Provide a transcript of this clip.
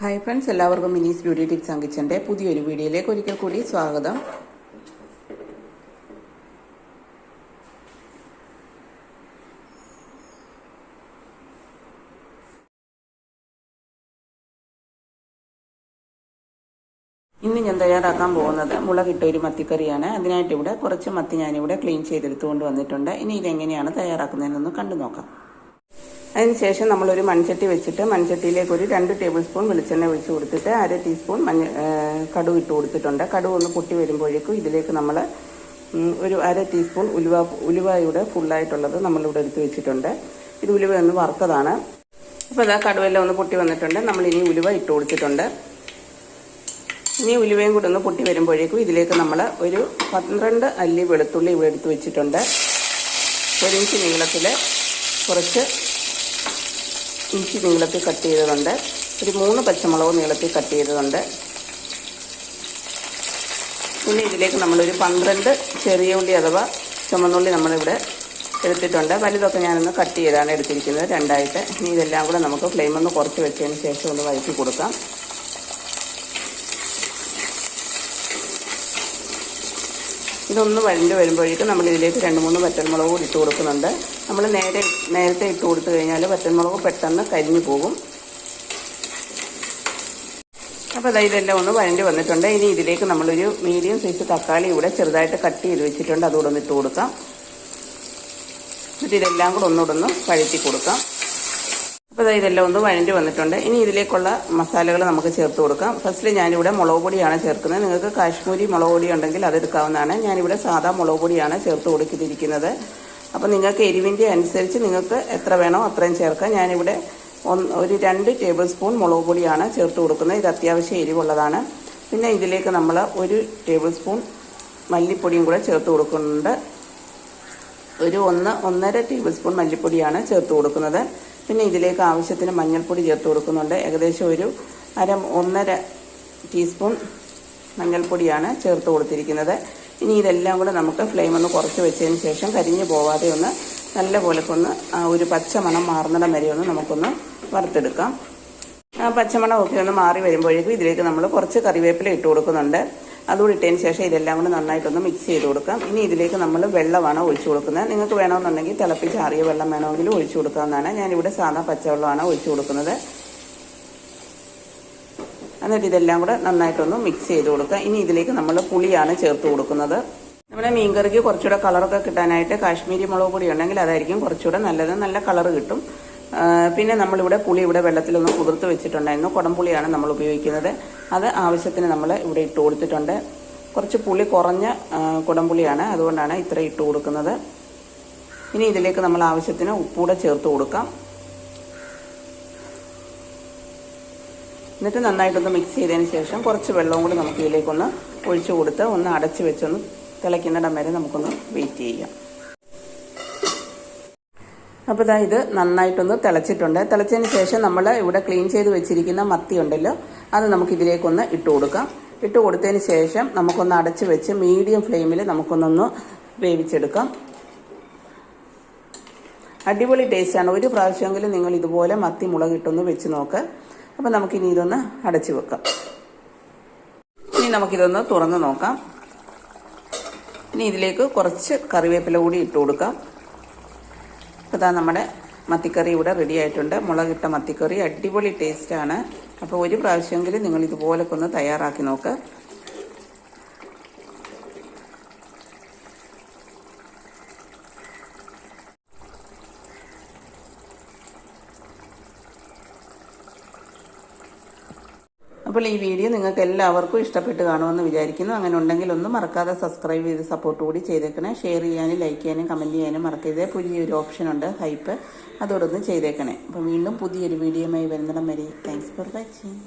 Hi friends എല്ലാവർക്കും മിനീസ് beauty tips അങ്കിച്ചന്റെ പുതിയൊരു വീഡിയോയിലേക്ക് ഒരിക്കൽ കൂടി സ്വാഗതം. ഇന്ന് ഞാൻ തയ്യാറാക്കാൻ പോകുന്നത് മുളകിട്ട ഒരു മത്തിക്കറിയാണ്. അതിനായിട്ട് ഇവിടെ കുറച്ച് മത്തി ഞാനിവിടെ ക്ലീൻ ചെയ്തെടുത്തുകൊണ്ട് വന്നിട്ടുണ്ട്. ഇനി ഇതെങ്ങനെയാണ് തയ്യാറാക്കുന്നതെന്നൊന്ന് കണ്ടു നോക്കാം. അതിനുശേഷം നമ്മളൊരു മൺചട്ടി വെച്ചിട്ട് മൺചട്ടിയിലേക്ക് ഒരു രണ്ട് ടേബിൾ സ്പൂൺ വെളിച്ചെണ്ണ ഒഴിച്ച് കൊടുത്തിട്ട് അര ടീസ്പൂൺ മഞ്ഞ കടുവ് ഇട്ട് കൊടുത്തിട്ടുണ്ട്. കടുവ് ഒന്ന് പൊട്ടി വരുമ്പോഴേക്കും ഇതിലേക്ക് നമ്മൾ ഒരു അര ടീസ്പൂൺ ഉലുവ ഉലുവയുടെ ഫുള്ളായിട്ടുള്ളത് നമ്മളിവിടെ എടുത്ത് വെച്ചിട്ടുണ്ട്. ഇത് ഉലുവ ഒന്ന് വറുത്തതാണ്. അപ്പോൾ അതാ കടുവെല്ലാം ഒന്ന് പൊട്ടി വന്നിട്ടുണ്ട്. നമ്മൾ ഇനി ഉലുവ ഇട്ട് കൊടുത്തിട്ടുണ്ട്. ഇനി ഉലുവയും കൂടെ ഒന്ന് പൊട്ടി വരുമ്പോഴേക്കും ഇതിലേക്ക് നമ്മൾ ഒരു പന്ത്രണ്ട് അല്ലി വെളുത്തുള്ളി ഇവിടെ എടുത്ത് വെച്ചിട്ടുണ്ട്. ഒരു നീളത്തിൽ കുറച്ച് ഇഞ്ചി നീളത്തിൽ കട്ട് ചെയ്തതുണ്ട്. ഒരു മൂന്ന് പച്ചമുളക് നീളത്തിൽ കട്ട് ചെയ്തതുണ്ട്. പിന്നെ ഇതിലേക്ക് നമ്മളൊരു പന്ത്രണ്ട് ചെറിയ ഉള്ളി അഥവാ ചുമന്നുള്ളി നമ്മളിവിടെ എടുത്തിട്ടുണ്ട്. വലുതൊക്കെ ഞാനൊന്ന് കട്ട് ചെയ്താണ് എടുത്തിരിക്കുന്നത്. രണ്ടായിട്ട്. ഇനി ഇതെല്ലാം കൂടെ നമുക്ക് ഫ്ലെയിം ഒന്ന് കുറച്ച് വെച്ചതിന് ശേഷം ഒന്ന് വഴറ്റി കൊടുക്കാം. ഇതൊന്ന് വഴണ്ട് വരുമ്പോഴേക്കും നമ്മൾ ഇതിലേക്ക് രണ്ട് മൂന്ന് വറ്റൽമുളക് കൂടി ഇട്ട് കൊടുക്കുന്നുണ്ട്. നമ്മൾ നേരെ നേരത്തെ ഇട്ട് കൊടുത്തു കഴിഞ്ഞാൽ വറ്റൽമുളക് പെട്ടെന്ന് കരിഞ്ഞു പോകും. അപ്പോൾ അതായത് ഇതെല്ലാം ഒന്ന് വഴണ്ടി വന്നിട്ടുണ്ട്. ഇനി ഇതിലേക്ക് നമ്മളൊരു മീഡിയം സൈസ് തക്കാളി ഇവിടെ ചെറുതായിട്ട് കട്ട് ചെയ്ത് വെച്ചിട്ടുണ്ട്. അതുകൂടെ ഒന്ന് ഇട്ട് കൊടുക്കാം. എന്നിട്ട് ഇതെല്ലാം കൂടെ ഒന്നുകൂടെ ഒന്ന് കഴുത്തി കൊടുക്കാം. അപ്പോൾ ഇതെല്ലാം ഒന്ന് വഴണ്ടി വന്നിട്ടുണ്ട്. ഇനി ഇതിലേക്കുള്ള മസാലകൾ നമുക്ക് ചേർത്ത് കൊടുക്കാം. ഫസ്റ്റിൽ ഞാനിവിടെ മുളക് പൊടിയാണ് ചേർക്കുന്നത്. നിങ്ങൾക്ക് കാശ്മീരി മുളക് പൊടി ഉണ്ടെങ്കിൽ അതെടുക്കാവുന്നതാണ് ഞാനിവിടെ സാധാ മുളക് പൊടിയാണ് ചേർത്ത് കൊടുത്തിരിക്കുന്നത്. അപ്പോൾ നിങ്ങൾക്ക് എരിവിന്റെ അനുസരിച്ച് നിങ്ങൾക്ക് എത്ര വേണോ അത്രയും ചേർക്കാം. ഞാനിവിടെ ഒരു രണ്ട് ടേബിൾ സ്പൂൺ മുളക് പൊടിയാണ് ചേർത്ത് കൊടുക്കുന്നത്. ഇത് അത്യാവശ്യം എരിവുള്ളതാണ്. പിന്നെ ഇതിലേക്ക് നമ്മൾ ഒരു ടേബിൾ സ്പൂൺ മല്ലിപ്പൊടിയും കൂടെ ചേർത്ത് കൊടുക്കുന്നുണ്ട്. ഒരു ഒന്ന് ഒന്നര ടേബിൾ സ്പൂൺ മല്ലിപ്പൊടിയാണ് ചേർത്ത് കൊടുക്കുന്നത്. പിന്നെ ഇതിലേക്ക് ആവശ്യത്തിന് മഞ്ഞൾപ്പൊടി ചേർത്ത് കൊടുക്കുന്നുണ്ട്. ഏകദേശം ഒരു അര ഒന്നര ടീസ്പൂൺ മഞ്ഞൾപ്പൊടിയാണ് ചേർത്ത് കൊടുത്തിരിക്കുന്നത്. ഇനി ഇതെല്ലാം കൂടെ നമുക്ക് ഫ്ലെയിം ഒന്ന് കുറച്ച് വെച്ചതിന് ശേഷം കരിഞ്ഞു പോവാതെ ഒന്ന് നല്ല പോലെ ഒന്ന് ഒരു പച്ചമണം മാറുന്നിടം വരെ ഒന്ന് നമുക്കൊന്ന് വറുത്തെടുക്കാം. പച്ചമണമൊക്കെ ഒന്ന് മാറി വരുമ്പോഴേക്കും ഇതിലേക്ക് നമ്മൾ കുറച്ച് കറിവേപ്പില ഇട്ട് കൊടുക്കുന്നുണ്ട്. അതുകൂടി ഇട്ടതിന് ശേഷം ഇതെല്ലാം കൂടി നന്നായിട്ടൊന്ന് മിക്സ് ചെയ്ത് കൊടുക്കാം. ഇനി ഇതിലേക്ക് നമ്മൾ വെള്ളമാണ് ഒഴിച്ചു കൊടുക്കുന്നത്. നിങ്ങൾക്ക് വേണമെന്നുണ്ടെങ്കിൽ തിളപ്പിച്ചാറിയ വെള്ളം വേണമെങ്കിൽ ഒഴിച്ചു കൊടുക്കാവുന്നതാണ്. ഞാനിവിടെ സാധാ പച്ചവെള്ളമാണ് ഒഴിച്ചു കൊടുക്കുന്നത്. എന്നിട്ട് ഇതെല്ലാം കൂടെ നന്നായിട്ടൊന്ന് മിക്സ് ചെയ്ത് കൊടുക്കുക ഇനി ഇതിലേക്ക് നമ്മൾ പുളിയാണ് ചേർത്ത് കൊടുക്കുന്നത്. നമ്മുടെ മീൻകറിക്ക് കുറച്ചുകൂടെ കളറൊക്കെ കിട്ടാനായിട്ട് കാശ്മീരി മുളക് പൊടി ഉണ്ടെങ്കിൽ അതായിരിക്കും കുറച്ചുകൂടെ നല്ലത്. നല്ല കളർ കിട്ടും. പിന്നെ നമ്മളിവിടെ പുളി ഇവിടെ വെള്ളത്തിലൊന്ന് കുതിർത്ത് വെച്ചിട്ടുണ്ടായിരുന്നു. കുടംപുളിയാണ് നമ്മൾ ഉപയോഗിക്കുന്നത്. അത് ആവശ്യത്തിന് നമ്മൾ ഇവിടെ ഇട്ട് കൊടുത്തിട്ടുണ്ട്. കുറച്ച് പുളി കുറഞ്ഞ കുടംപുളിയാണ് അതുകൊണ്ടാണ് ഇത്ര ഇട്ട് കൊടുക്കുന്നത്. ഇനി ഇതിലേക്ക് നമ്മൾ ആവശ്യത്തിന് ഉപ്പൂടെ ചേർത്ത് കൊടുക്കാം. എന്നിട്ട് നന്നായിട്ടൊന്ന് മിക്സ് ചെയ്തതിന് ശേഷം കുറച്ച് വെള്ളവും കൂടി നമുക്ക് ഇതിലേക്കൊന്ന് ഒഴിച്ചു കൊടുത്ത് ഒന്ന് അടച്ചു വെച്ചൊന്ന് തിളയ്ക്കുന്നിടം വരെ നമുക്കൊന്ന് വെയിറ്റ് ചെയ്യാം. അപ്പോൾ ഇതാ ഇത് നന്നായിട്ടൊന്ന് തിളച്ചിട്ടുണ്ട്. തിളച്ചതിന് ശേഷം നമ്മൾ ഇവിടെ ക്ലീൻ ചെയ്ത് വെച്ചിരിക്കുന്ന മത്തി ഉണ്ടല്ലോ അത് നമുക്ക് ഇതിലേക്കൊന്ന് ഇട്ട് കൊടുക്കാം. ഇട്ട് കൊടുത്തതിന് ശേഷം നമുക്കൊന്ന് അടച്ച് വെച്ച് മീഡിയം ഫ്ലെയിമിൽ നമുക്കൊന്നൊന്ന് വേവിച്ചെടുക്കാം. അടിപൊളി ടേസ്റ്റാണ് ഒരു പ്രാവശ്യമെങ്കിലും നിങ്ങൾ ഇതുപോലെ മത്തി മുളകിട്ടൊന്ന് വെച്ച് നോക്ക്. അപ്പോൾ നമുക്കിനി ഇതൊന്ന് അടച്ചു വെക്കാം. ഇനി നമുക്കിതൊന്ന് തുറന്ന് നോക്കാം. ഇനി ഇതിലേക്ക് കുറച്ച് കറിവേപ്പില കൂടി ഇട്ട് കൊടുക്കാം. ഇതാ നമ്മുടെ മത്തിക്കറി ഇവിടെ റെഡി ആയിട്ടുണ്ട്. മുളകിട്ട മത്തിക്കറി അടിപൊളി ടേസ്റ്റാണ് അപ്പോൾ ഒരു പ്രാവശ്യമെങ്കിലും നിങ്ങൾ ഇതുപോലൊക്കെ ഒന്ന് തയ്യാറാക്കി നോക്ക്. അപ്പോൾ ഈ വീഡിയോ നിങ്ങൾക്ക് എല്ലാവർക്കും ഇഷ്ടപ്പെട്ട് കാണുമെന്ന് വിചാരിക്കുന്നു. അങ്ങനെ ഉണ്ടെങ്കിൽ ഒന്നും മറക്കാതെ സബ്സ്ക്രൈബ് ചെയ്ത് സപ്പോർട്ട് കൂടി ചെയ്തേക്കണേ. ഷെയർ ചെയ്യാനും ലൈക്ക് ചെയ്യാനും കമന്റ് ചെയ്യാനും മറക്കരുത്. പുതിയൊരു ഓപ്ഷൻ ഉണ്ട് ഹൈപ്പ് അതോടൊന്ന് ചെയ്തേക്കണേ. അപ്പോൾ വീണ്ടും പുതിയൊരു വീഡിയോയുമായി വരുന്നിടം വരെ. Thanks for watching